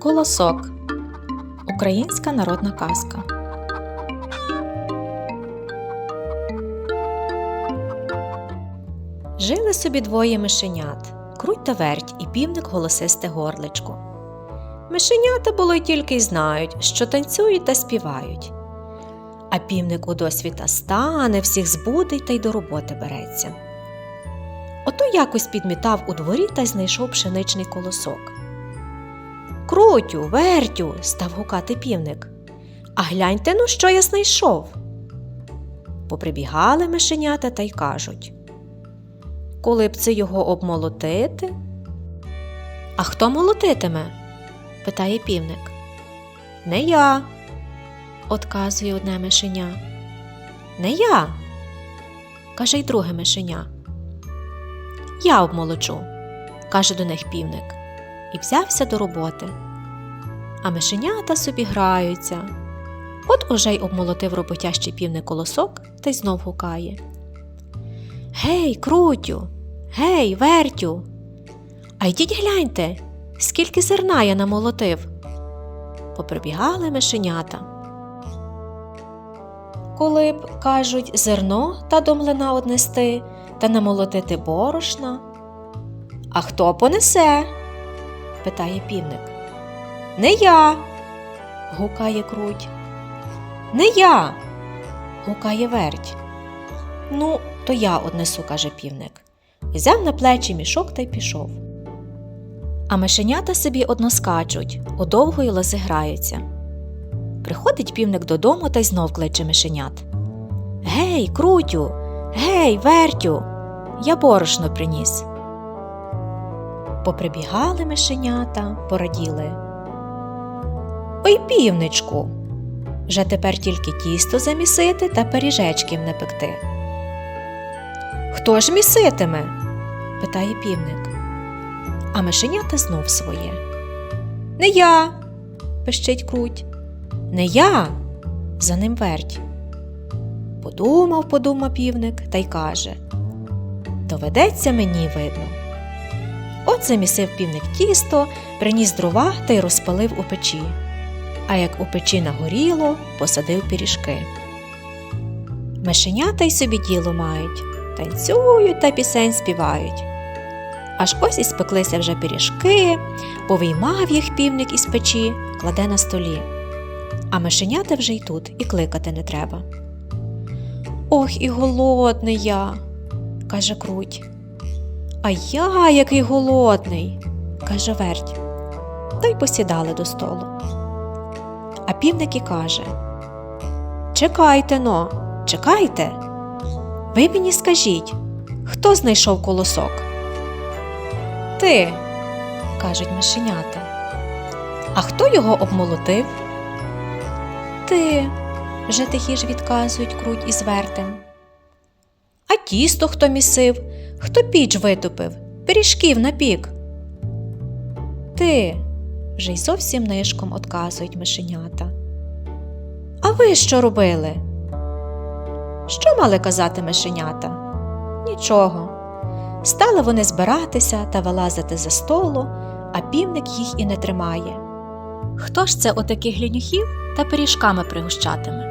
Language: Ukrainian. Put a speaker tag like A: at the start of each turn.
A: Колосок. Українська народна казка. Жили собі двоє мишенят круть та верть і півник голосисте горличко. Мишенята було й тільки й знають, що танцюють та співають. А півник у досвіта стане, всіх збудить та й до роботи береться. Ото якось підмітав у дворі та знайшов пшеничний колосок. Крутю, вертю, став гукати півник. А гляньте ну, що я знайшов. Поприбігали мишенята та й кажуть. Коли б це його обмолотити? А хто молотитиме? питає півник. Не я, отказує одне мишеня. Не я, каже й друге мишеня. Я обмолочу, каже до них півник, і взявся до роботи. А мишенята собі граються. От уже й обмолотив роботящий півник колосок та й знов гукає. Гей, крутю, гей, вертю. А йдіть гляньте, скільки зерна я намолотив. Поприбігали мишенята. Коли б, кажуть, зерно та до млина однести та намолотити борошна. А хто понесе? Питає півник. Не я. гукає круть. Не я. гукає верть. Ну, то я однесу, каже півник. Взяв на плечі мішок та й пішов. А мишенята собі одно скачуть, у довгої лози граються. Приходить півник додому та й знов кличе мишенят. Гей, крутю, гей, вертю, я борошно приніс. Поприбігали мишенята, пораділи. Ой, півничку, вже тепер тільки тісто замісити та пиріжечків не пекти. Хто ж міситиме? питає півник. А мишенята знов своє. Не я, пищить круть. Не я, за ним верть. Подумав, подумав півник та й каже Доведеться мені видно. От замісив півник тісто, приніс дрова та й розпалив у печі. А як у печі нагоріло, посадив пиріжки. Мишенята й собі діло мають, танцюють та пісень співають. Аж ось і спеклися вже пиріжки, повиймав їх півник із печі, кладе на столі. А мишенята вже й тут, і кликати не треба. Ох, і голодний я, каже круть. А я який голодний, каже верть. Та й посідали до столу. А півник і каже Чекайте но, чекайте. Ви мені скажіть, хто знайшов колосок? Ти, кажуть мишенята. А хто його обмолотив? Ти, вже тихіш відказують круть із вертем. А тісто хто місив, хто піч витопив, пиріжків напік. Ти, вже й зовсім нишком отказують мишенята. А ви що робили? Що мали казати мишенята? Нічого. Стали вони збиратися та вилазити за столу, а півник їх і не тримає. Хто ж це отаких глянюхів та пиріжками пригощатиме?